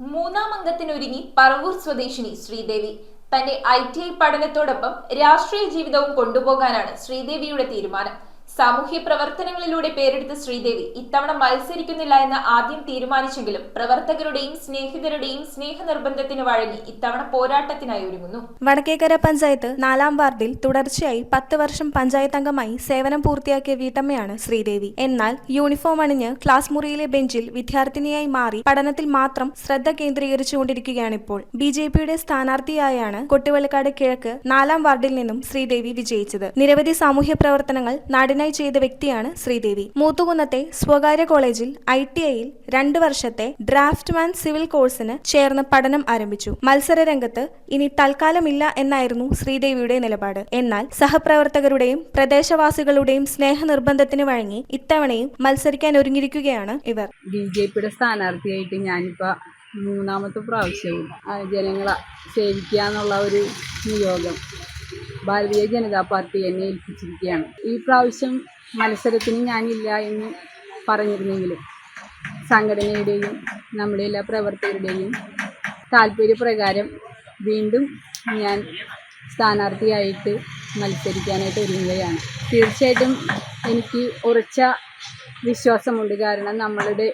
മൂന്നാം അംഗത്തിനൊരുങ്ങി പറവൂർ സ്വദേശിനി ശ്രീദേവി. തന്റെ ഐ ടി ഐ പഠനത്തോടൊപ്പം രാഷ്ട്രീയ ജീവിതവും കൊണ്ടുപോകാനാണ് ശ്രീദേവിയുടെ തീരുമാനം. സാമൂഹ്യ പ്രവർത്തനങ്ങളിലൂടെ പേരെടുത്ത ശ്രീദേവി ഇത്തവണ മത്സരിക്കുന്നില്ല എന്ന് ആദ്യം തീരുമാനിച്ചെങ്കിലും പ്രവർത്തകരുടെയും സ്നേഹിതരുടെയും സ്നേഹ നിർബന്ധത്തിന് വഴങ്ങി ഇത്തവണ പോരാട്ടത്തിനായി ഒരുങ്ങുന്നു. വടക്കേക്കര പഞ്ചായത്ത് നാലാം വാർഡിൽ തുടർച്ചയായി പത്ത് വർഷം പഞ്ചായത്ത് അംഗമായി സേവനം പൂർത്തിയാക്കിയ വീട്ടമ്മയാണ് ശ്രീദേവി. എന്നാൽ യൂണിഫോം അണിഞ്ഞ് ക്ലാസ് മുറിയിലെ ബെഞ്ചിൽ വിദ്യാർത്ഥിനിയായി മാറി പഠനത്തിൽ മാത്രം ശ്രദ്ധ കേന്ദ്രീകരിച്ചുകൊണ്ടിരിക്കുകയാണിപ്പോൾ. ബി ജെ പിയുടെ സ്ഥാനാർത്ഥിയായാണ് കൊട്ടുവലക്കാട് കിഴക്ക് നാലാം വാർഡിൽ നിന്നും ശ്രീദേവി വിജയിച്ചത്. നിരവധി സാമൂഹ്യ പ്രവർത്തനങ്ങൾ നാടിനായി ചെയ്ത വ്യക്തിയാണ് ശ്രീദേവി. മൂത്തുകുന്നത്തെ സ്വകാര്യ കോളേജിൽ ഐ ടി ഐയിൽ രണ്ട് വർഷത്തെ ഡ്രാഫ്റ്റ്മാൻ സിവിൽ കോഴ്സിന് ചേർന്ന് പഠനം ആരംഭിച്ചു. മത്സര രംഗത്ത് ഇനി തൽക്കാലമില്ല എന്നായിരുന്നു ശ്രീദേവിയുടെ നിലപാട്. എന്നാൽ സഹപ്രവർത്തകരുടെയും പ്രദേശവാസികളുടെയും സ്നേഹ നിർബന്ധത്തിന് വഴങ്ങി ഇത്തവണയും മത്സരിക്കാൻ ഒരുങ്ങിയിരിക്കുകയാണ് ഇവർ. ബി ജെ പിയുടെ സ്ഥാനാർത്ഥിയായിട്ട് മൂന്നാമത്തെ പ്രാവശ്യവും ജനങ്ങളെ സേവിക്കുക എന്നുള്ള ഒരു നിയോഗം. ഭാരതീയ ജനതാ പാർട്ടി എന്നെ ഏൽപ്പിച്ചിരിക്കുകയാണ്. ഈ പ്രാവശ്യം മത്സരത്തിന് ഞാനില്ല എന്ന് പറഞ്ഞിരുന്നെങ്കിലും സംഘടനയുടെയും നമ്മുടെ എല്ലാ പ്രവർത്തകരുടെയും താല്പര്യപ്രകാരം വീണ്ടും ഞാൻ സ്ഥാനാർത്ഥിയായിട്ട് മത്സരിക്കാനായിട്ട് ഒരുങ്ങുകയാണ്. തീർച്ചയായിട്ടും എനിക്ക് ഉറച്ച വിശ്വാസമുണ്ട്. കാരണം നമ്മളുടെ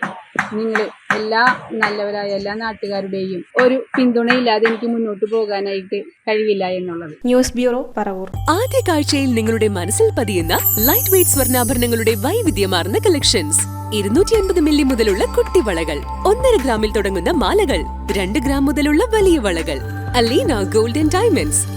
നിങ്ങൾ എല്ലാ നല്ലവരായ എല്ലാ നാട്ടുകാരുടെയും ഒരു പിന്തുണയില്ലാതെ എനിക്ക് മുന്നോട്ട് പോകാനായിട്ട് കഴിയില്ല എന്നുള്ളത്. News bureau Paravur. ആദ്യ കാഴ്ചയിൽ നിങ്ങളുടെ മനസ്സിൽ പതിയുന്ന ലൈറ്റ് വെയ്റ്റ് സ്വർണാഭരണങ്ങളുടെ വൈവിധ്യമാർന്ന കളക്ഷൻസ് ഇരുന്നൂറ്റി അൻപത് മില്ലി മുതലുള്ള കുട്ടി വളകൾ ഒന്നര ഗ്രാമിൽ തുടങ്ങുന്ന മാലകൾ. രണ്ട് ഗ്രാം മുതലുള്ള വലിയ വളകൾ. Aleena golden diamonds.